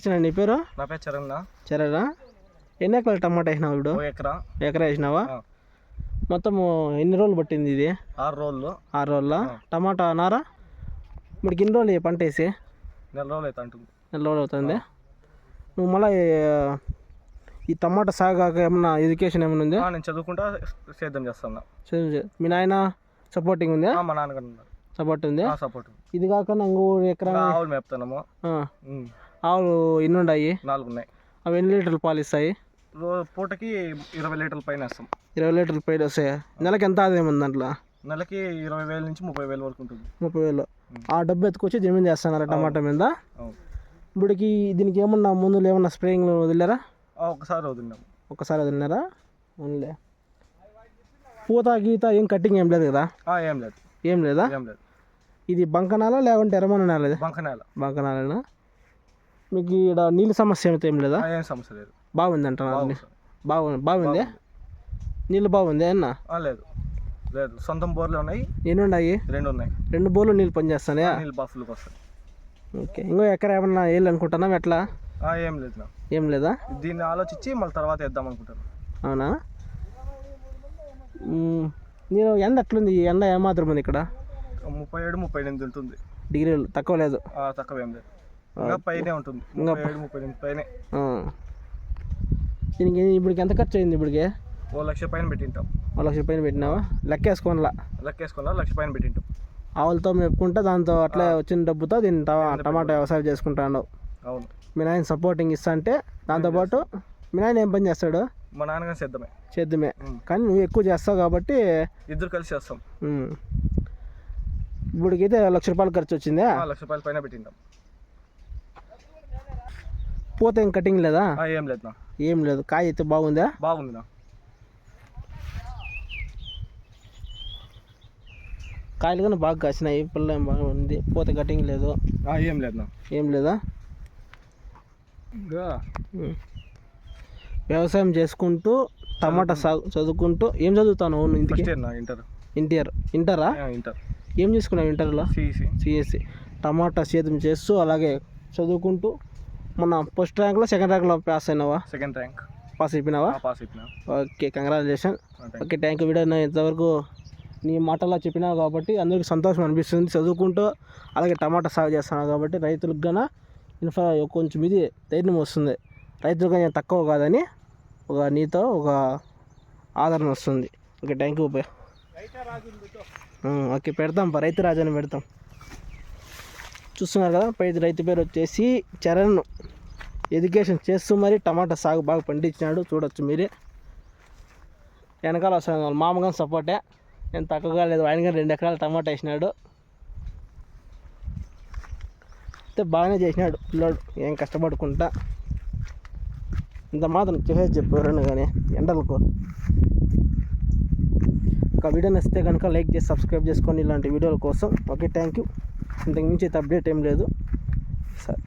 చిన్న నీ పేరు? నా పేరు చరణ్ సరేనా ఎన్ని ఎకరాలు టమాటా వేసినావు ఇప్పుడు? ఎకరా. ఎకరా వేసినావా. మొత్తం ఎన్ని రోజులు పట్టింది ఇది? ఆరు రోజులు. ఆరు రోజుల. టమాటా నారా? ఇప్పుడు ఎన్ని రోజులు పంట వేసి? నెల రోజులు అయితే అంటుంది. నెల రోజులు అవుతుంది. నువ్వు మళ్ళీ ఈ టమాటా సాగు కాక ఏమన్నా ఎడ్యుకేషన్ ఏమైనా ఉందా? నేను చదువుకుంటా సేద్యం చేస్తున్నా. చదువు చే- మీ నాయన సపోర్టింగ్ ఉందా? మా నాన్నగారు సపోర్ట్ ఉంది? సపోర్ట్ ఇది కాక నాకు ఎకరా ఆవులు మేపుతున్నాము. ఆవులు ఎన్ని ఉన్నాయి నాలుగు ఉన్నాయి అవి ఎన్ని లీటర్లు పాలు ఇస్తాయి? పూటకి ఇరవై లీటర్ల పైన వేస్తాం. ఇరవై లీటర్లు పైన వస్తాయి? నెలకి ఎంత ఆదాయం ఉంది దాంట్లో? నెలకి ఇరవై వేల నుంచి ముప్పై వేల వరకు ఉంటుంది. ముప్పై వేలు. ఆ డబ్బు ఎత్తుకొచ్చి జమీన్ చేస్తున్నారు టమాటా మీద. ఇప్పటికి దీనికి ఏమన్నా మందులు ఏమన్నా స్ప్రేయింగ్ వదిలేరా? ఒకసారి వదిలినాము ఒకసారి వదిలినారా? అవునులే పూత గీత ఏం కట్టింగ్ ఏం లేదు కదా? ఏం లేదు. ఏం లేదా? ఏం లేదు. ఇది బంకనాలా లేకుంటే ఎర్రమన్న నేల ఇది? బంక నేల బంకనాలేనా? మీకు ఇక్కడ నీళ్ళ సమస్య ఏమిటి? ఏం లేదా? ఏం సమస్య లేదు. బాగుంది అంటున్నారు బాగుంది. బాగుంది. నీళ్ళు బాగుంది అన్న? లేదు. లేదు. సొంతం బోర్లు ఉన్నాయి. ఎన్ని ఉన్నాయి? రెండు ఉన్నాయి. రెండు బోర్లు నీళ్ళు పనిచేస్తాయా నీళ్ళు బఫ్ఫులకు వస్తాయి. ఓకే. ఇంకో ఎకర ఏమన్నా వేయాలి అనుకుంటున్నాం ఎట్లా? ఏం లేదు ఏం లేదా? దీన్ని ఆలోచించి మళ్ళీ తర్వాత వేద్దాం అనుకుంటాను అవునా. నేను ఎండ ఎట్లుంది? ఎండ ఏమాత్రం ఉంది ఇక్కడ? ముప్పై ఏడు ముప్పై ఎనిమిది ఉంటుంది. డిగ్రీలు తక్కువ లేదు. తక్కువ ఏం లేదు. పైనే ఉంటుంది. ముప్పై పైనే. దీనికి ఇప్పటికి ఎంత ఖర్చు అయింది ఇప్పటికి? ఓ లక్ష పైన పెట్టింటాం. ఒక లక్ష పైన పెట్టినావా? లెక్కేసుకోనలా. లెక్కేసుకున్నా లక్ష పైన పెట్టింటాం. ఆవులతో మేపుకుంటే దాంతో అట్లే వచ్చిన డబ్బుతో దీన్ని టమా- టమాటా వ్యవసాయం చేసుకుంటాడు అవును. మీ నాయన సపోర్టింగ్ ఇస్తా అంటే దాంతోపాటు మీ నాయన ఏం పని చేస్తాడు? మా నాన్నగారు సిద్ధమే చేద్దుమే. ఉమ్. కానీ నువ్వు ఎక్కువ చేస్తావు కాబట్టి ఇద్దరు కలిసి చేస్తాం. ఇప్పటికైతే లక్ష రూపాయలు ఖర్చు వచ్చిందా? లక్ష రూపాయల పైన పెట్టింటాం. పూత ఏం కటింగ్ లేదా? ఏం లేదు ఏం లేదు. కాయ అయితే బాగుందా? బాగుంది కాయలు కానీ బాగా కాసినాయి. పిల్ల ఏం బాగుంది పూత కటింగ్ లేదు. ఏం లేదు ఏం లేదా. వ్యవసాయం చేసుకుంటూ టమాటా సాగు చదువుకుంటూ ఏం చదువుతాను అవును ఇంటికి ఇంటర్. ఇంటర్. ఇంటరా? ఇంటర్. ఏం చేసుకున్నావు ఇంటర్లో? సిఈసి. సిఎస్సి టమాటా సేద్యం చేస్తూ అలాగే చదువుకుంటూ మొన్న ఫస్ట్ ర్యాంక్లో సెకండ్ ర్యాంక్లో పాస్ అయినావా? సెకండ్ ర్యాంక్ పాస్ అయిపోయినావా? పాస్ అయిపోయినా. Okay congratulation okay thank you video నా ఇంతవరకు నీ మాటలా చెప్పినావు కాబట్టి అందరికీ సంతోషం అనిపిస్తుంది. చదువుకుంటూ అలాగే టమాటా సాగు చేస్తున్నావు కాబట్టి రైతులకు గన ఇన్ఫా కొంచెం ఇది ధైర్యం వస్తుంది. రైతులకు నేను తక్కువ కాదని ఒక నీతో ఒక ఆదరణ వస్తుంది. ఓకే థ్యాంక్ యూ ఓకే పెడతాం పా. రైతు రాజాని పెడతాం. చూస్తున్నారు కదా? పై రైతు పేరు వచ్చేసి చరణ్ ఎడ్యుకేషన్ చేస్తూ మరి టమాటా సాగు బాగా పండించినాడు. చూడొచ్చు మీరే. వెనకాల వస్తాను. వాళ్ళ సపోర్టే. నేను తక్కువగా లేదు. ఆయన కానీ రెండు ఎకరాలు టమాటా వేసినాడు. అయితే బాగానే చేసినాడు పిల్లోడు. ఏం కష్టపడుకుంటా. ఇంత మాత్రం చేసేది చెప్పారు కానీ. ఎండలకు. ఒక వీడియో నచ్చితే కనుక లైక్ చేసి సబ్స్క్రైబ్ చేసుకోండి ఇలాంటి వీడియోల కోసం. Okay thank you. ఇంతకుమించి అయితే అప్డేట్ ఏం లేదు. సరే